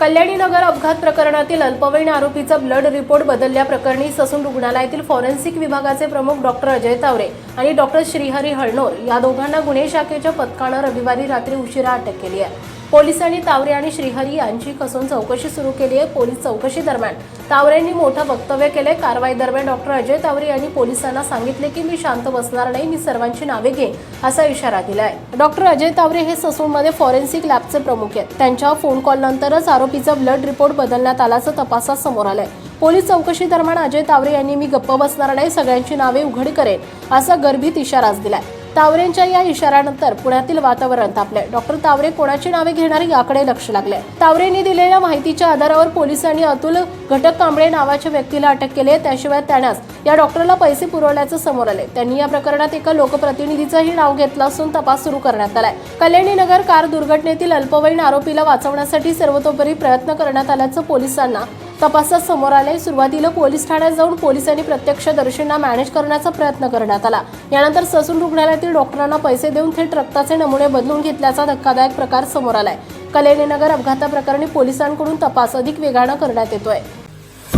कल्याणी नगर अपघात प्रकरणातील अल्पवयीन आरोपीचा ब्लड रिपोर्ट बदलल्याप्रकरणी ससून रुग्णालयातील फॉरेन्सिक विभागाचे प्रमुख डॉक्टर अजय तावरे आणि डॉक्टर श्रीहरी हळणोर या दोघांना गुन्हे शाखेच्या पथकानं रविवारी रात्री उशिरा अटक केली आहे. पोलिसांनी तावरे आणि श्रीहरी यांची कसून चौकशी सुरू केली आहे. पोलीस चौकशी दरम्यान तावरेंनी मोठं वक्तव्य केले कारवाई दरम्यान डॉक्टर अजय तावरे यांनी पोलिसांना सांगितले की मी शांत बसणार नाही. मी सर्वांची नावे घेईन असा इशारा दिलाय. डॉक्टर अजय तावरे हे ससूनमध्ये फॉरेन्सिक लॅबचे प्रमुख आहेत. त्यांच्या फोन कॉल नंतरच आरोपीचा ब्लड रिपोर्ट बदलण्यात आल्याचं तपासात समोर आलंय. पोलीस चौकशी दरम्यान अजय तावरे यांनी मी गप्प बसणार नाही. सगळ्यांची नावे उघड करेन असा गर्भित इशाराच दिलाय. तावरेंच्या या इशाऱ्यानंतर पुण्यातील वातावरण तापले डॉक्टर तावरे कोणाची नावे घेणार याकडे लक्ष लागले तावरेंनी दिलेल्या माहितीच्या आधारावर पोलिसांनी अतुल घटक कांबळे नावाच्या व्यक्तीला अटक केली आहे. त्याशिवाय त्यानंच या डॉक्टरला पैसे पुरवल्याचं समोर आले त्यांनी या प्रकरणात एका लोकप्रतिनिधीचंही नाव घेतलं असून तपास सुरू करण्यात आलाय. कल्याणी नगर कार दुर्घटनेतील अल्पवयीन आरोपीला वाचवण्यासाठी सर्वतोपरी प्रयत्न करण्यात आल्याचं पोलिसांना तपासात समोर आले सुरुवातीला पोलीस ठाण्यात जाऊन पोलिसांनी प्रत्यक्षदर्शींना मॅनेज करण्याचा प्रयत्न करण्यात आला. यानंतर ससून रुग्णालयातील डॉक्टरांना पैसे देऊन थेट रक्ताचे नमुने बदलून घेतल्याचा धक्कादायक प्रकार समोर आलाय. कलेनीनगर अपघाताप्रकरणी पोलिसांकडून तपास अधिक वेगानं करण्यात येतोय.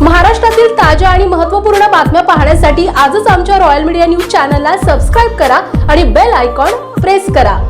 महाराष्ट्रातील ताज्या आणि महत्त्वपूर्ण बातम्या पाहण्यासाठी आजच आमच्या रॉयल मीडिया न्यूज चॅनलला सबस्क्राईब करा आणि बेल आयकॉन प्रेस करा.